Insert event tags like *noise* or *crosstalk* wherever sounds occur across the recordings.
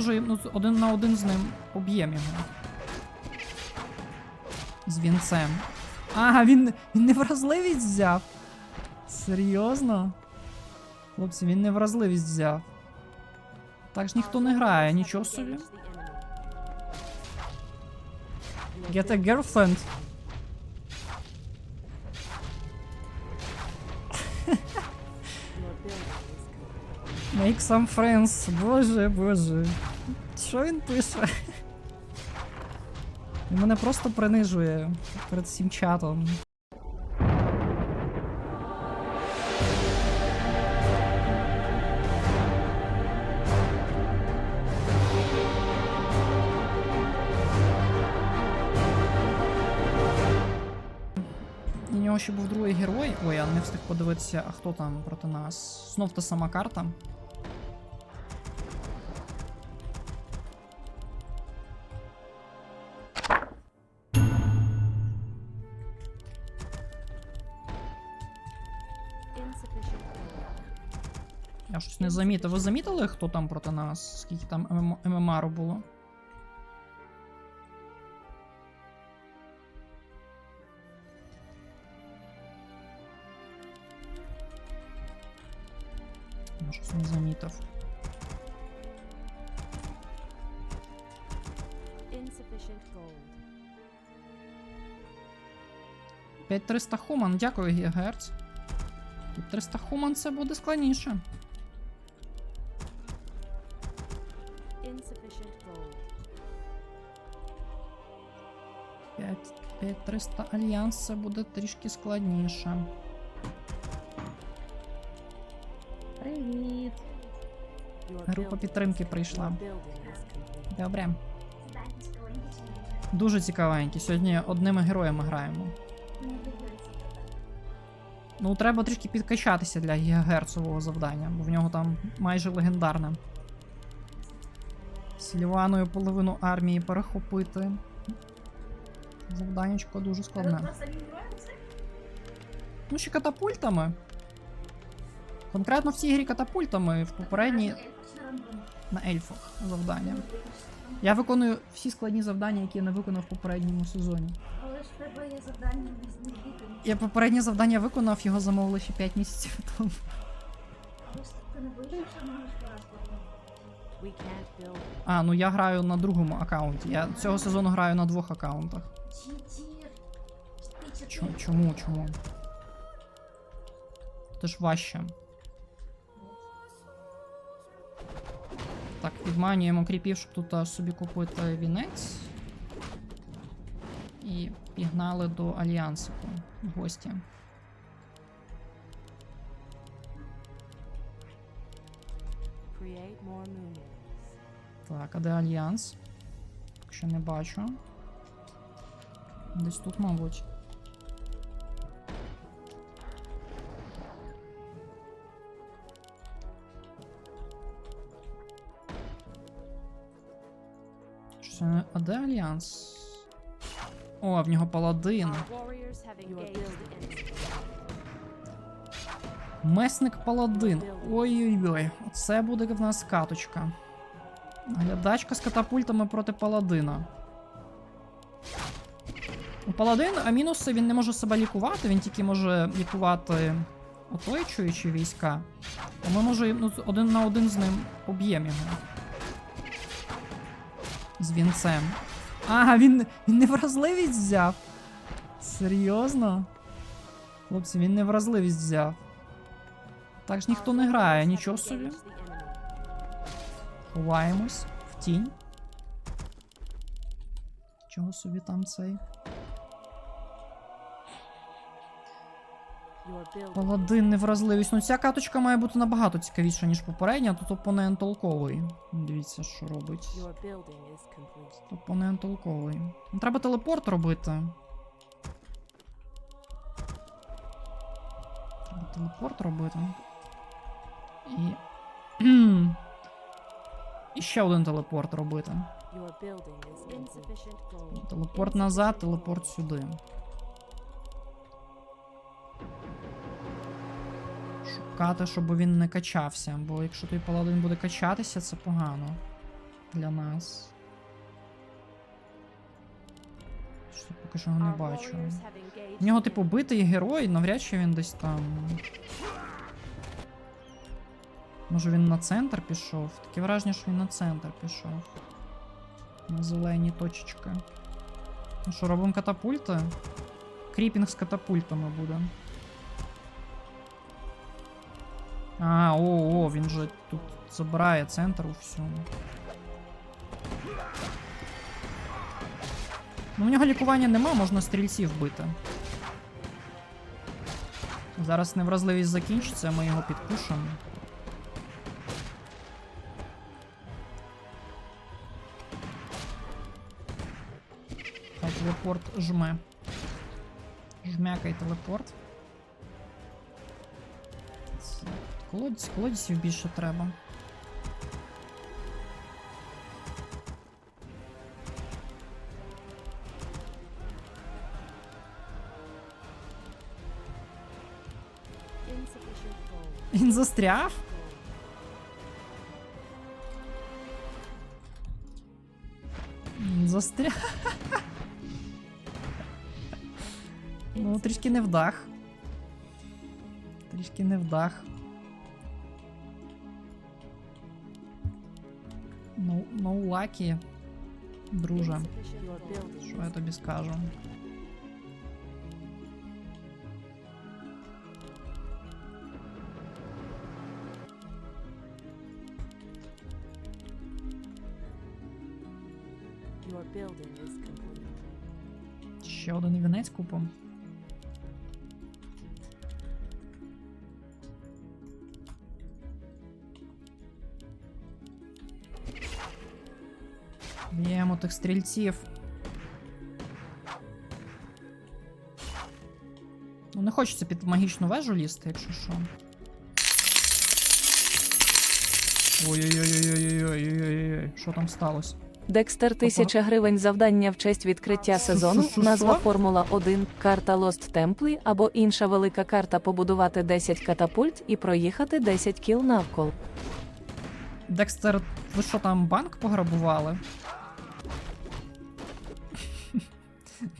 може ну, один на один з ним поб'ємо його. З вінцем. Ага, він, він невразливість взяв. Серйозно? Хлопці, він невразливість взяв. Так ж ніхто не грає, нічого собі. Get a girlfriend. *laughs* Make some friends. Боже, боже. Що він пише? Він мене просто принижує перед всім чатом. Ще був другий герой. Ой, я не встиг подивитися, а хто там проти нас. Знов та сама карта. Замітив. Ви замітили, хто там проти нас? Скільки там ММ ММРу було? Я щось не замітив. Gold. 5300 Хуман, дякую, Гігагерц. 300 Хуман це буде складніше. Insufficient gold. 5, 5300 Альянс це буде трішки складніше. Привіт. Група підтримки прийшла. Добре. Дуже цікавенькі. Сьогодні одними героями граємо. Ну, треба трішки підкачатися для гігагерцового завдання, бо в нього там майже легендарне. Сільваною половину армії перехопити. Завданнячко дуже складне. Ну, ще катапультами. Конкретно в цій грі катапультами в попередній на ельфах завдання. Я виконую всі складні завдання, які я не виконав в попередньому сезоні. Але ж тебе є завдання з. Я попереднє завдання виконав, його замовили ще 5 місяців тому. Просто ти не боїшся, що можеш А, ну я граю на другому аккаунті. Я цього сезону граю на двох аккаунтах. Ти Чому? Чому? Це ж важче. Так, підманюємо кріпів, щоб тут собі купити вінець. І пігнали до Альянсику гості. Create more moons. Так, а де Альянс? Поки що не бачу. Десь тут, мабуть. Що А де Альянс? О, в нього паладин. Месник паладин. Ой-ой-ой, це буде в нас каточка. Глядачка з катапультами проти паладина. У Паладин, а мінуси він не може себе лікувати, він тільки може лікувати оточуючі війська. А ми може ну, один на один з ним поб'ємо його. З вінцем. Ага, він, він невразливість взяв. Серйозно? Хлопці, він невразливість взяв. Так ж ніхто не грає, нічого собі. Ховаємось в тінь. Чого собі там цей? Паладин невразливість. Ну ця каточка має бути набагато цікавіша, ніж попередня. Тут опонент толковий. Дивіться, що робить. Тут Опонент толковий. Ну, треба телепорт робити. Треба телепорт робити. І. І ще один телепорт робити. Телепорт назад, телепорт сюди. Шукати, щоб він не качався, бо якщо той паладин буде качатися, це погано. для нас. Що поки що його не бачу. У нього, типу, битий герой, навряд чи він десь там. Може він на центр пішов? Таке враження, що він на центр пішов. На зелені точечки. Ну що, робимо катапульти? Кріпінг з катапультами буде. А, о, о, він же тут забирає центр у всьому. Ну, в нього лікування нема, можна стрільців бити. Зараз невразливість закінчиться, ми його підпушимо. Телепорт жме. Жмякай телепорт. Це- Колодязь, більше треба. Він застряг? Він застряг. Ну, трішки не вдах. Трішки не вдах. Ну, ну лакі, друже. Що я тобі скажу? Ще один вінець купом. Б'ємо тих стрільців. Ну, не хочеться під магічну вежу лізти, якщо що. Ой-ой-ой-ой-ой-ой-ой-ой-ой. що там сталося? Декстер 1000 гривень завдання в честь відкриття сезону. Назва Формула 1, карта Lost Temple або інша велика карта побудувати 10 катапульт і проїхати 10 кіл навколо. Декстер, ви що там банк пограбували?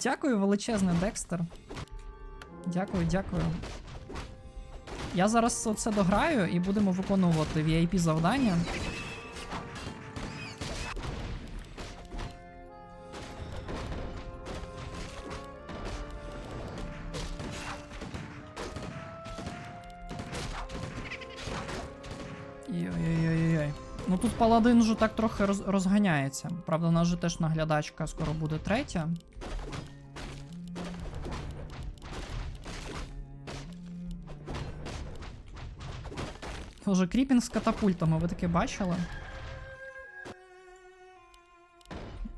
Дякую, величезне, Декстер. Дякую, дякую. Я зараз оце дограю і будемо виконувати VIP завдання. Паладин вже так трохи роз- розганяється. Правда, у нас же теж наглядачка скоро буде третя. Вже кріпінг з катапультами, ви таке бачили?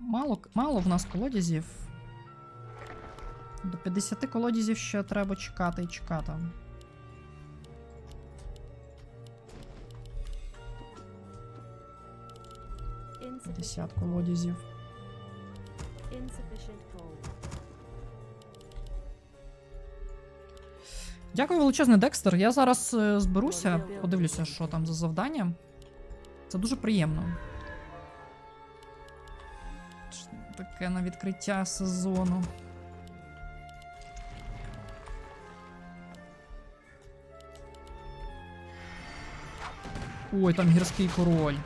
Мало, мало в нас колодязів. До 50 колодязів ще треба чекати і чекати. 50 Insufficient колодязів. Дякую величезне, Декстер. Я зараз е, зберуся, подивлюся, що там за завдання. Це дуже приємно. Таке на відкриття сезону. Ой, там гірський король.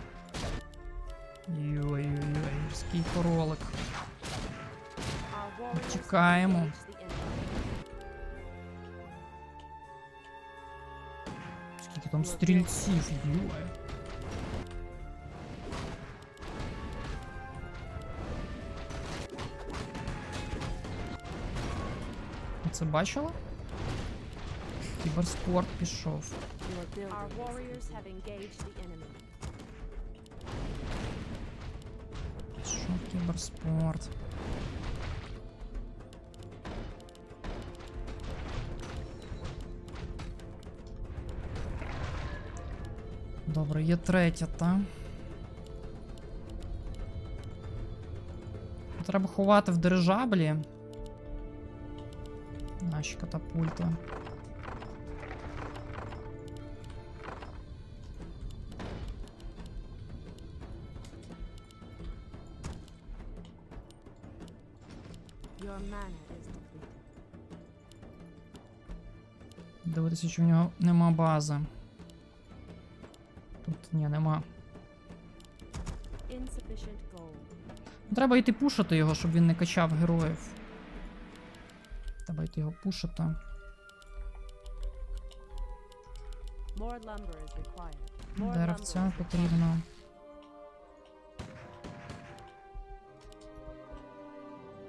Our warriors have Чекаємо. Скільки там стрільців, блює. Це бачила? Кіберспорт пішов. кіберспорт. Добре, є третя, та? Треба ховати в дирижаблі. Наші катапульти. Дивитися, чи в нього нема бази. Тут ні, нема. Ну, Треба йти пушити його, щоб він не качав героїв. Треба йти його пушити. Деревця потрібно.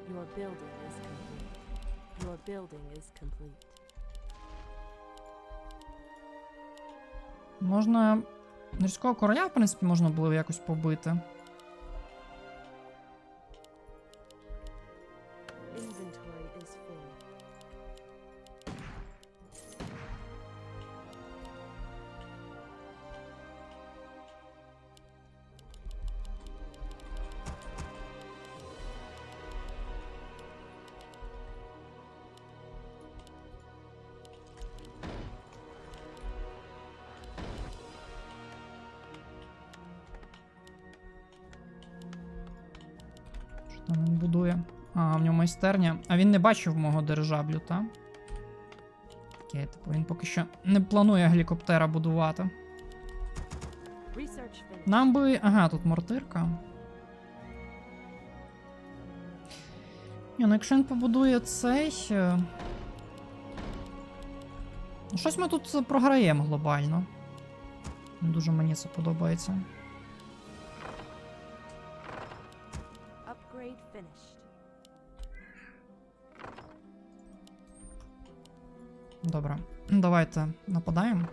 Your building is complete. Your building is complete. Можна. Норського короля, в принципі, можна було якось побити. Майстерня. А він не бачив мого дирижаблю, та? Окей, типу він поки що не планує гелікоптера будувати. Нам би. Ага, тут мортирка. Ні, ну якщо він побудує цей. е, Ну, щось ми тут програємо глобально. Не Дуже мені це подобається. Upgrade finished. Добре. Давайте нападаємо.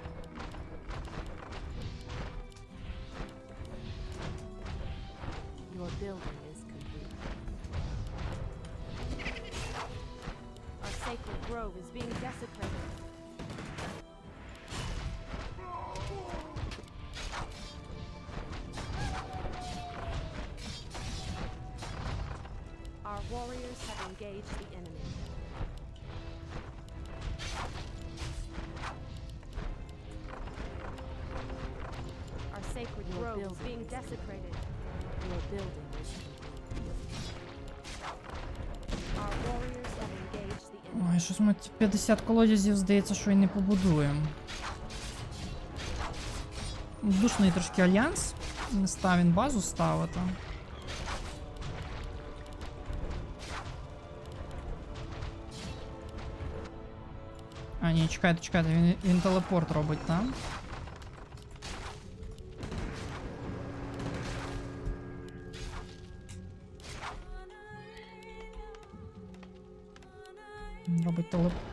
Our warriors have engaged the enemy. Your grove is being desecrated. Your building is Our warriors have engaged the enemy. Ой, щось ми ті 50 колодязів, здається, що і не побудуємо. Душний трошки альянс. Не став він базу ставити. А, ні, чекайте, чекайте, він, він телепорт робить там. Він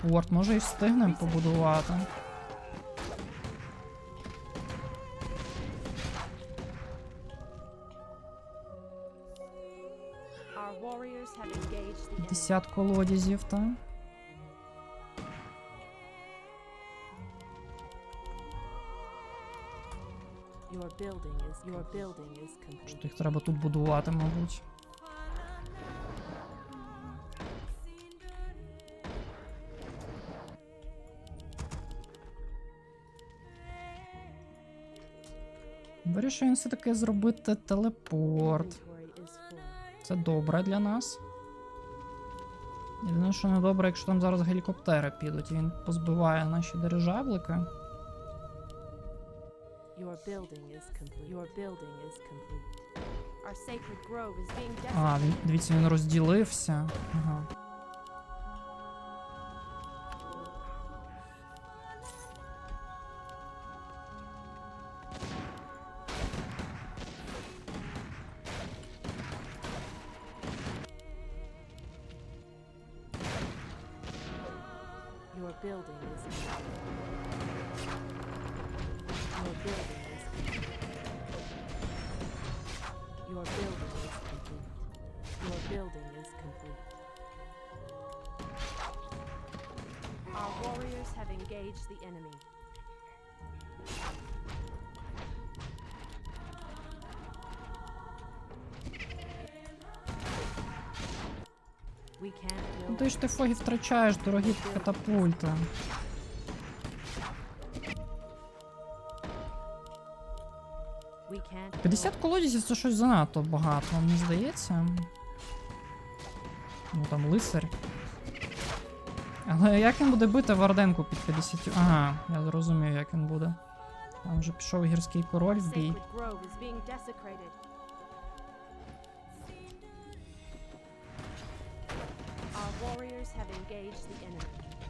Робить телепорт, може і встигнемо побудувати. 50 колодязів complete. Що їх треба тут будувати, мабуть. Вирішив він все-таки зробити телепорт. Це добре для нас. Єдине, що не добре, якщо там зараз гелікоптери підуть, і він позбиває наші дирижаблики. А, він, дивіться, він розділився. Ага. Ну ти ж ти фогі втрачаєш дорогі катапульти. We 50 колодязів це щось занадто багато, мені здається. Ну там лицар. Але як він буде бити Варденку під 50? Ага, я зрозумів, як він буде. Там вже пішов гірський король в бій. Warriors have engaged the enemy.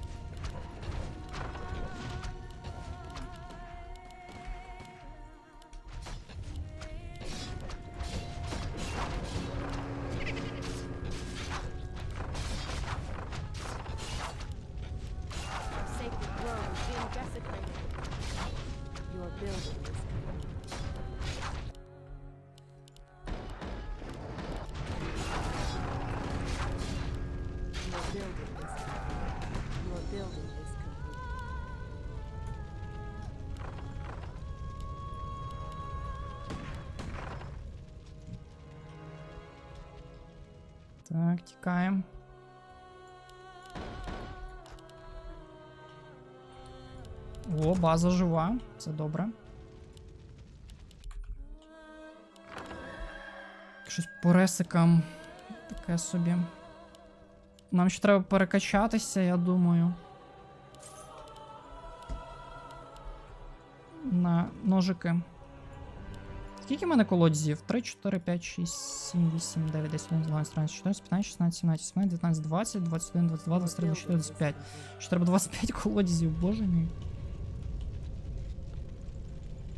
Так, тікаємо. О, база жива. Це добре. Щось по ресикам. Таке собі. Нам ще треба перекачатися, я думаю. На ножики. Скільки в мене колодзів? 3, 4, 5, 6, 7, 8, 9, 10, 11, 12, 13, 14, 15, 16, 17, 18, 19, 20, 21, 22, 23, 24, 25. Ще треба 25 колодзів, боже мій.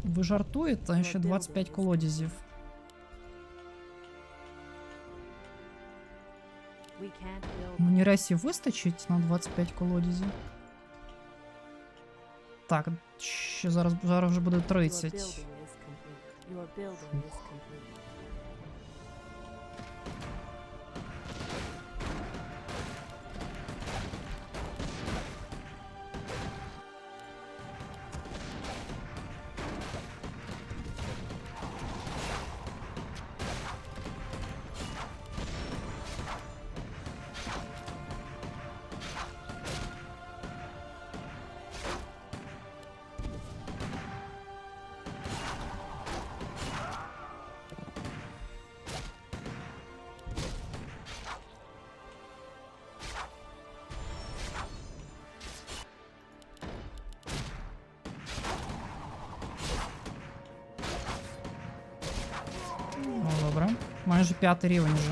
Ви жартуєте? Ще 25 колодязів. We can't build. Мені ресів вистачить на 25 колодязів. Так, ще зараз, зараз вже буде Your 30. Your building is complete. Добре. Майже п'ятий рівень вже.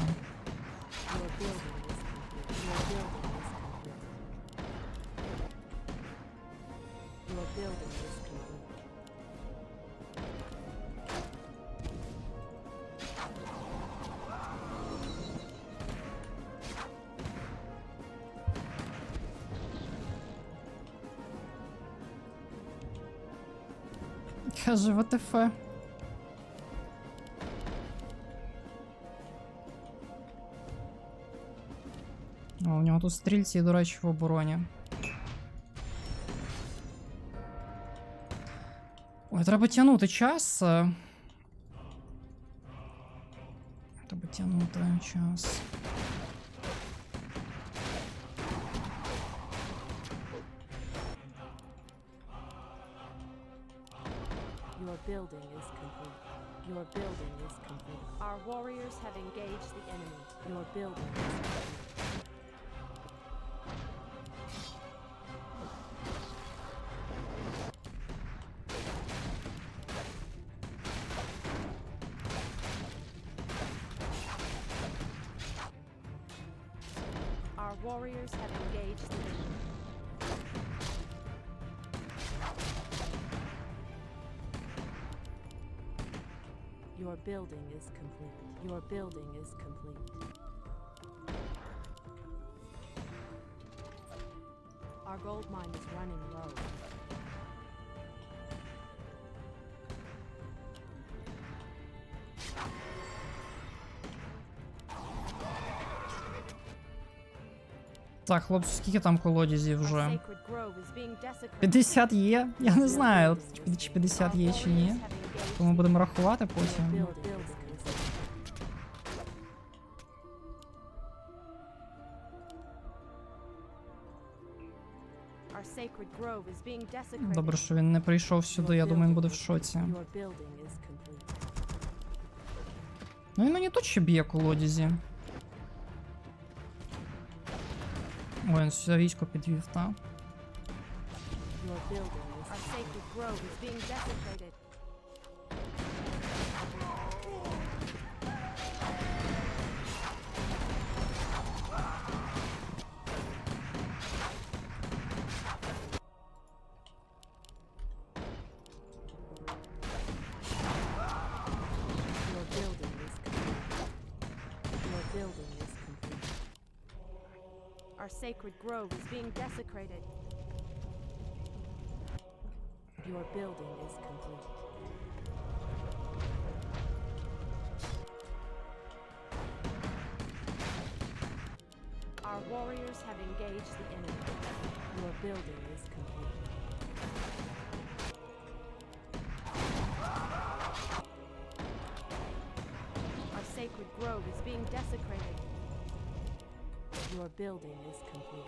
Your building тут стрільці, до речі, в обороні. Ой, треба тягнути час. е. Треба тягнути час. Your building is complete. Your building is complete. Our warriors have engaged the enemy. Your building is complete. Warriors have engaged the enemy. Your building is complete. Your building is complete. Our gold mine is running low. Так, хлопці, скільки там колодязів вже? sacred grove is being desecrated. 50 є? Я не знаю, чи 50 є чи ні. Тому будемо рахувати потім. Добре, що він не прийшов сюди, я думаю, він буде в шоці. Ну він мені тут ще б'є колодязі. Ой, він все військо підвів, та? Your building is Our sacred grove is being desecrated. Our sacred grove is being desecrated. Your building is complete. Our warriors have engaged the enemy. Your building is complete. Our sacred grove is being desecrated. Your building is complete.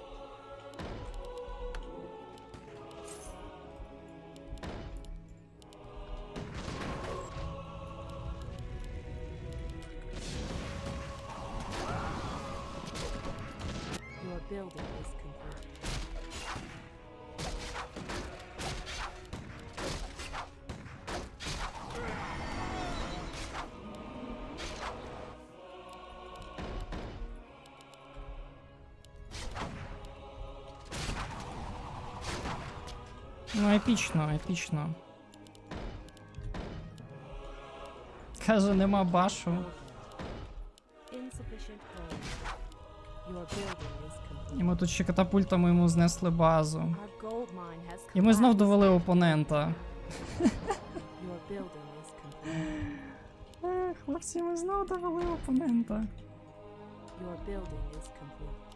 Your building is complete. Ну, епічно, епічно. Каже, нема башу. І ми тут ще катапультами йому знесли базу. І ми знов довели опонента. Ех, ми знов довели опонента. Your building is complete.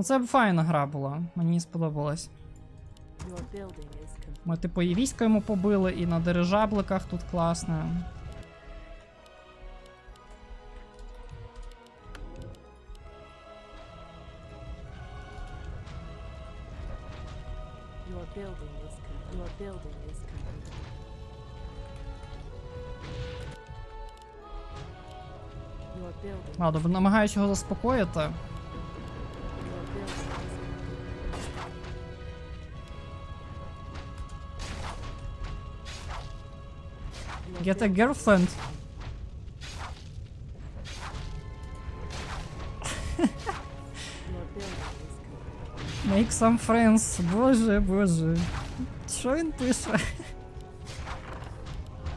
Ну це б файна гра була, мені сподобалось. Ми, типу, і військо йому побили, і на дирижабликах тут класно. Ладно, намагаюся його заспокоїти. Get a girlfriend. Make some friends. Боже, боже. Що він пише?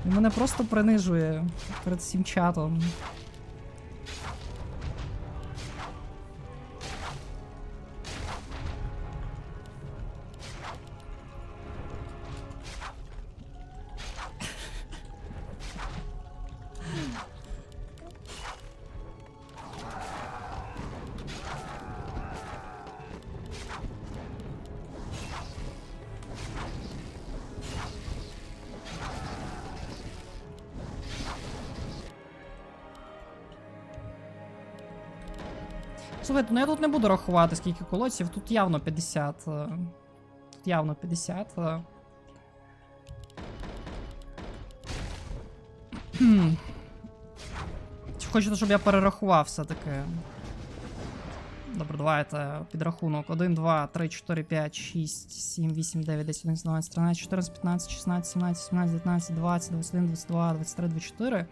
Він мене просто принижує перед всім чатом. Я тут не буду рахувати, скільки колодців, тут явно 50. е, Тут явно 50. е. Чи хочете, щоб я перерахував все-таки? Добре, давайте підрахунок. 1, 2, 3, 4, 5, 6, 7, 8, 9, 10, 11, 12, 13, 14, 15, 16, 17, 17, 19, 20, 21, 22, 23, 24.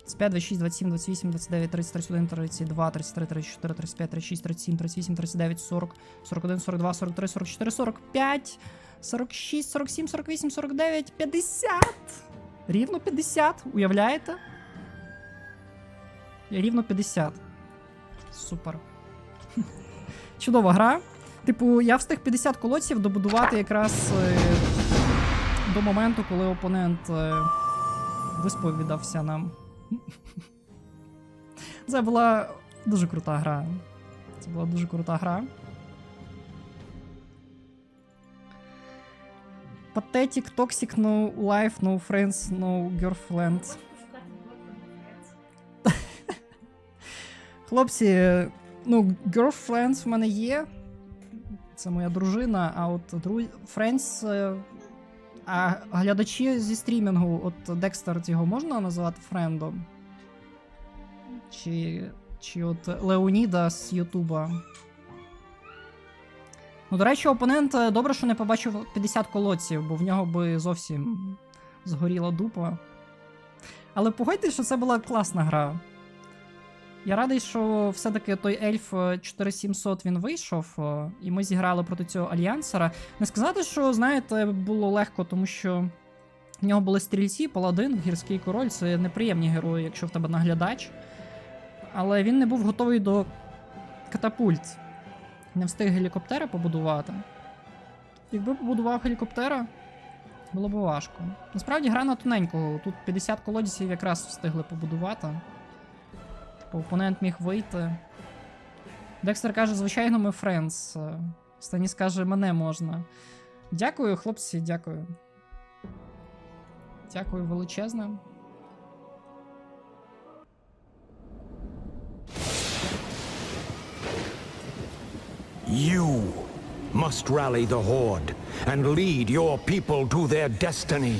25, 26, 27, 28, 29, 30, 31, 32, 33, 34, 35, 36, 37, 38, 39, 40, 41, 42, 43, 44, 45, 46, 47, 48, 49, 50. Рівно 50, уявляєте? Рівно 50. Супер. *laughs* Чудова гра. Типу, я встиг 50 колодців добудувати якраз е, до моменту, коли опонент е, висповідався нам. Це була дуже крута гра. Це була дуже крута гра. Pathetic, toxic, no life, no friends, no girlfriend. Хлопці, ну, girlfriends в мене є. Це моя дружина, а от дру... Friends. А глядачі зі стрімінгу, от Декстер його можна називати френдом? Чи Чи от Леоніда з Ютуба. Ну, до речі, опонент е, добре, що не побачив 50 колодців, бо в нього би зовсім згоріла дупа. Але погодьтесь, що це була класна гра. Я радий, що все-таки той ельф е, 4700 він вийшов, е, і ми зіграли проти цього альянсера. Не сказати, що, знаєте, було легко, тому що в нього були стрільці, паладин, гірський король це неприємні герої, якщо в тебе наглядач. Але він не був готовий до катапульт. Не встиг гелікоптера побудувати. Якби побудував гелікоптера, було б важко. Насправді гра на тоненького. Тут 50 колодців якраз встигли побудувати. Опонент міг вийти. Декстер каже, звичайно, ми френдс. Станіс каже, мене можна. Дякую, хлопці, дякую. Дякую величезне. You must rally the Horde and lead your people to their destiny.